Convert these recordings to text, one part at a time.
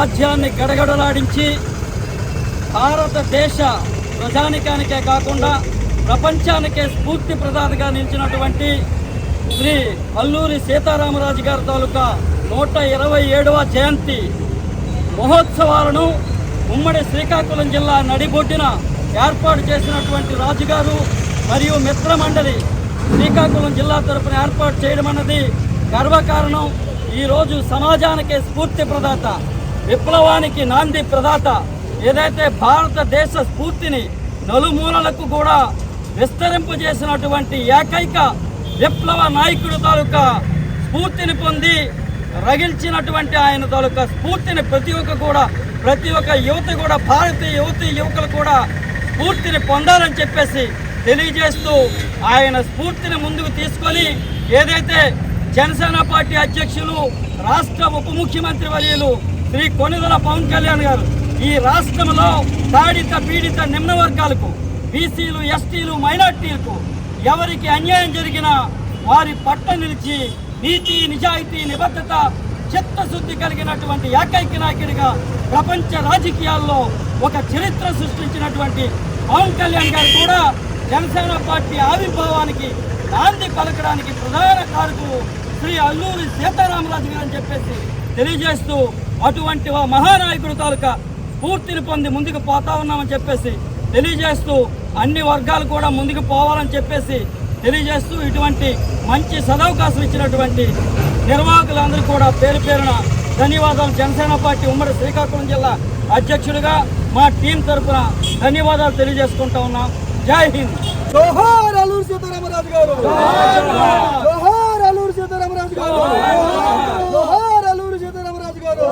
రాజ్యాన్ని గడగడలాడించి భారతదేశ ప్రజానికానికే కాకుండా ప్రపంచానికే స్ఫూర్తి ప్రదాతగా నిలిచినటువంటి శ్రీ అల్లూరి సీతారామరాజు గారి తాలూకా నూట ఇరవై ఏడవ జయంతి మహోత్సవాలను ఉమ్మడి శ్రీకాకుళం జిల్లా నడిబొడ్డిన ఏర్పాటు చేసినటువంటి రాజుగారు మరియు మిత్రమండలి శ్రీకాకుళం జిల్లా తరపున ఏర్పాటు చేయడం అన్నది గర్వకారణం. ఈరోజు సమాజానికే స్ఫూర్తి ప్రదాత. విప్లవానికి నాంది ప్రదాత ఏదైతే భారతదేశ స్ఫూర్తిని నలుమూలలకు కూడా విస్తరింపజేసినటువంటి ఏకైక విప్లవ నాయకుడు తాలూకా స్ఫూర్తిని పొంది రగిల్చినటువంటి ఆయన తాలూకా స్ఫూర్తిని ప్రతి ఒక్క కూడా ప్రతి ఒక్క యువత కూడా భారతీయ యువతి యువకులు కూడా స్ఫూర్తిని పొందాలని చెప్పేసి తెలియజేస్తూ ఆయన స్ఫూర్తిని ముందుకు తీసుకొని ఏదైతే జనసేన పార్టీ అధ్యక్షులు రాష్ట్ర ఉప ముఖ్యమంత్రి వర్యులు శ్రీ కొనిదల పవన్ కళ్యాణ్ గారు ఈ రాష్ట్రంలో తాడిత పీడిత నిమ్న వర్గాలకు బీసీలు ఎస్టీలు మైనార్టీలకు ఎవరికి అన్యాయం జరిగినా వారి పట్ల నిలిచి నీతి నిజాయితీ నిబద్ధత చిత్తశుద్ధి కలిగినటువంటి ఏకైక నాయకుడిగా ప్రపంచ రాజకీయాల్లో ఒక చరిత్ర సృష్టించినటువంటి పవన్ కళ్యాణ్ గారు కూడా జనసేన పార్టీ ఆవిర్భావానికి నాంది పలకడానికి ప్రధాన కారకులు శ్రీ అల్లూరి సీతారామరాజు గారు అని చెప్పేసి తెలియజేస్తూ అటువంటి మహానాయకుడు తాలూకా స్ఫూర్తిని పొంది ముందుకు పోతా ఉన్నామని చెప్పేసి తెలియజేస్తూ అన్ని వర్గాలు కూడా ముందుకు పోవాలని చెప్పేసి తెలియజేస్తూ ఇటువంటి మంచి సదవకాశం ఇచ్చినటువంటి నిర్వాహకులందరూ కూడా పేరు పేరున ధన్యవాదాలు. జనసేన పార్టీ ఉమ్మడి శ్రీకాకుళం జిల్లా అధ్యక్షుడిగా మా టీం తరపున ధన్యవాదాలు తెలియజేసుకుంటా ఉన్నాం. జై హింద్. జోహార్ అల్లూరు సీతారామరాజు గారు జోహార్ అల్లూరు సీతారామరాజు గారు జోహార్ అల్లూరు సీతారామరాజు గారు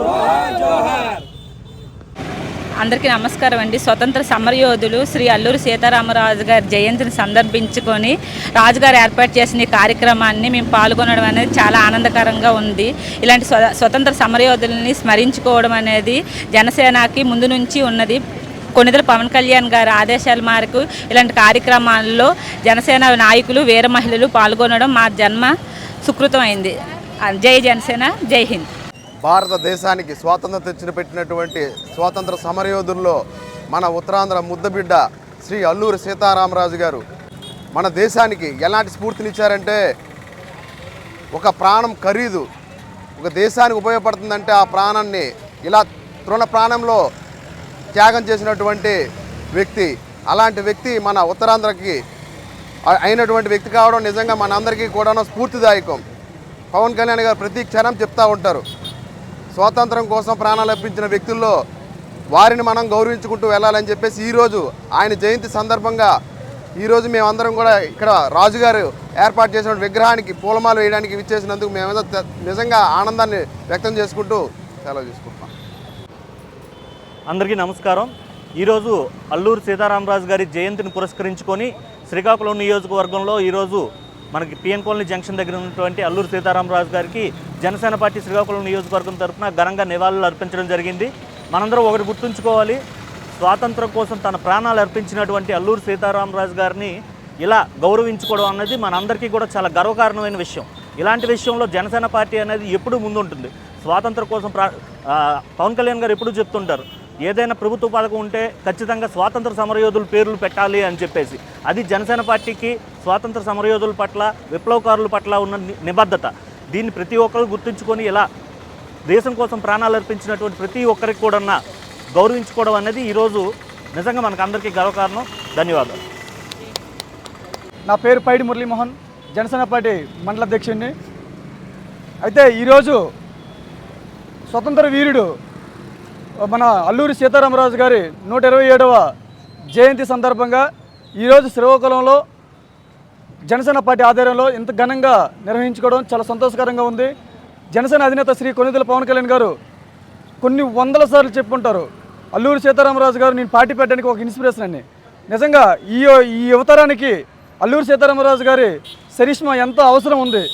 అందరికీ నమస్కారం అండి. స్వతంత్ర సమరయోధులు శ్రీ అల్లూరి సీతారామరాజు గారి జయంతిని సందర్భించుకొని రాజుగారు ఏర్పాటు చేసిన ఈ కార్యక్రమాన్ని మేము పాల్గొనడం అనేది చాలా ఆనందకరంగా ఉంది. ఇలాంటి స్వ స్వతంత్ర సమరయోధుల్ని స్మరించుకోవడం అనేది జనసేనకి ముందు నుంచి ఉన్నది. కొనిదల పవన్ కళ్యాణ్ గారి ఆదేశాల మేరకు ఇలాంటి కార్యక్రమాల్లో జనసేన నాయకులు వీర మహిళలు పాల్గొనడం మా జన్మ సుకృతమైంది. జై జనసేన జై హింద్. భారతదేశానికి స్వాతంత్రం తెచ్చిన పెట్టినటువంటి స్వాతంత్ర సమరయోధుల్లో మన ఉత్తరాంధ్ర ముద్దబిడ్డ శ్రీ అల్లూరి సీతారామరాజు గారు మన దేశానికి ఎలాంటి స్ఫూర్తినిచ్చారంటే ఒక ప్రాణం ఖరీదు ఒక దేశానికి ఉపయోగపడుతుందంటే ఆ ప్రాణాన్ని ఇలా తృణ ప్రాణంలో త్యాగం చేసినటువంటి వ్యక్తి అలాంటి వ్యక్తి మన ఉత్తరాంధ్రకి అయినటువంటి వ్యక్తి కావడం నిజంగా మనందరికీ కూడా స్ఫూర్తిదాయకం. పవన్ కళ్యాణ్ గారు ప్రతి క్షణం చెప్తూ ఉంటారు. స్వాతంత్రం కోసం ప్రాణాలు అర్పించిన వ్యక్తుల్లో వారిని మనం గౌరవించుకుంటూ వెళ్ళాలని చెప్పేసి ఈరోజు ఆయన జయంతి సందర్భంగా ఈరోజు మేమందరం కూడా ఇక్కడ రాజుగారు ఏర్పాటు చేసిన విగ్రహానికి పూలమాలు వేయడానికి విచ్చేసినందుకు మేమంతా నిజంగా ఆనందాన్ని వ్యక్తం చేసుకుంటూ సెలవు చేసుకుంటున్నాం అందరికీ నమస్కారం. ఈరోజు అల్లూరు సీతారామరాజు గారి జయంతిని పురస్కరించుకొని శ్రీకాకుళం నియోజకవర్గంలో ఈరోజు మనకి పిఎన్ కాలనీ జంక్షన్ దగ్గర ఉన్నటువంటి అల్లూరు సీతారామరాజు గారికి జనసేన పార్టీ శ్రీకాకుళం నియోజకవర్గం తరఫున ఘనంగా నివాళులు అర్పించడం జరిగింది. మనందరం ఒకటి గుర్తుంచుకోవాలి. స్వాతంత్రం కోసం తన ప్రాణాలు అర్పించినటువంటి అల్లూరు సీతారామరాజు గారిని ఇలా గౌరవించుకోవడం అనేది మనందరికీ కూడా చాలా గర్వకారణమైన విషయం. ఇలాంటి విషయంలో జనసేన పార్టీ అనేది ఎప్పుడూ ముందుంటుంది. స్వాతంత్రం కోసం ప్రా పవన్ కళ్యాణ్ గారు ఎప్పుడూ చెప్తుంటారు ఏదైనా ప్రభుత్వ పథకం ఉంటే ఖచ్చితంగా స్వాతంత్ర సమరయోధుల పేర్లు పెట్టాలి అని చెప్పేసి. అది జనసేన పార్టీకి స్వాతంత్ర సమరయోధుల పట్ల విప్లవకారుల పట్ల ఉన్న నిబద్ధత. దీన్ని ప్రతి ఒక్కరు గుర్తుంచుకొని ఇలా దేశం కోసం ప్రాణాలు అర్పించినటువంటి ప్రతి ఒక్కరికి కూడా గౌరవించుకోవడం అనేది ఈరోజు నిజంగా మనకు అందరికీ గర్వకారణం. ధన్యవాదాలు. నా పేరు పైడి మురళీమోహన్ జనసేన పార్టీ మండల అధ్యక్షుడిని అయితే ఈరోజు స్వతంత్ర వీరుడు మన అల్లూరి సీతారామరాజు గారి నూట ఇరవై ఏడవ జయంతి సందర్భంగా ఈరోజు శ్రీకాకుళంలో జనసేన పార్టీ ఆధ్వర్యంలో ఇంత ఘనంగా నిర్వహించుకోవడం చాలా సంతోషకరంగా ఉంది. జనసేన అధినేత శ్రీ కొనిదెల పవన్ కళ్యాణ్ గారు కొన్ని వందల సార్లు చెప్పుంటారు అల్లూరి సీతారామరాజు గారు నేను పార్టీ పెట్టడానికి ఒక ఇన్స్పిరేషన్ అని. నిజంగా ఈ ఈ యువతరానికి అల్లూరి సీతారామరాజు గారి శరీష్మ ఎంతో అవసరం ఉంది.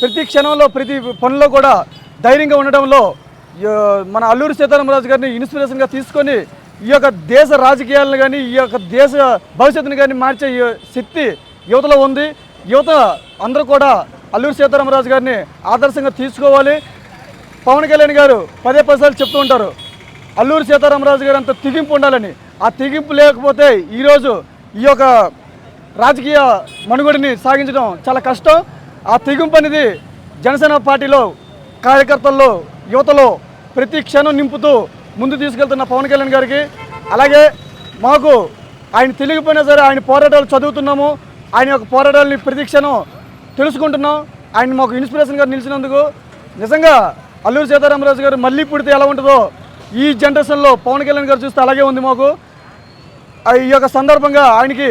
ప్రతి క్షణంలో ప్రతి పనిలో కూడా ధైర్యంగా ఉండడంలో మన అల్లూరి సీతారామరాజు గారిని ఇన్స్పిరేషన్గా తీసుకొని ఈ యొక్క దేశ రాజకీయాలను కానీ ఈ యొక్క దేశ భవిష్యత్తుని కానీ మార్చే ఈ శక్తి యువతలో ఉంది. యువత అందరూ కూడా అల్లూరి సీతారామరాజు గారిని ఆదర్శంగా తీసుకోవాలి. పవన్ కళ్యాణ్ గారు పదే పదిసార్లు చెప్తూ ఉంటారు అల్లూరి సీతారామరాజు గారు అంత తెగింపు ఉండాలని. ఆ తెగింపు లేకపోతే ఈరోజు ఈ యొక్క రాజకీయ మనుగడిని సాగించడం చాలా కష్టం. ఆ తెగింపు అనేది జనసేన పార్టీలో కార్యకర్తల్లో యువతలో ప్రతి క్షణం నింపుతూ ముందు తీసుకెళ్తున్న పవన్ కళ్యాణ్ గారికి అలాగే మాకు ఆయన తెలియకపోయినా సరే ఆయన పోరాటాలు చదువుతున్నాము. ఆయన యొక్క పోరాటాలని ప్రతి క్షణం తెలుసుకుంటున్నాం. ఆయన మాకు ఇన్స్పిరేషన్గా నిలిచినందుకు నిజంగా అల్లూరి సీతారామరాజు గారు మళ్ళీ పుడితే ఎలా ఉంటుందో ఈ జనరేషన్లో పవన్ కళ్యాణ్ గారు చూస్తే అలాగే ఉంది మాకు. ఈ యొక్క సందర్భంగా ఆయనకి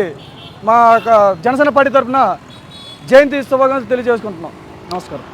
మా యొక్క జనసేన పార్టీ తరఫున జయంతి శుభాకాంక్షలు తెలియజేసుకుంటున్నాం. నమస్కారం.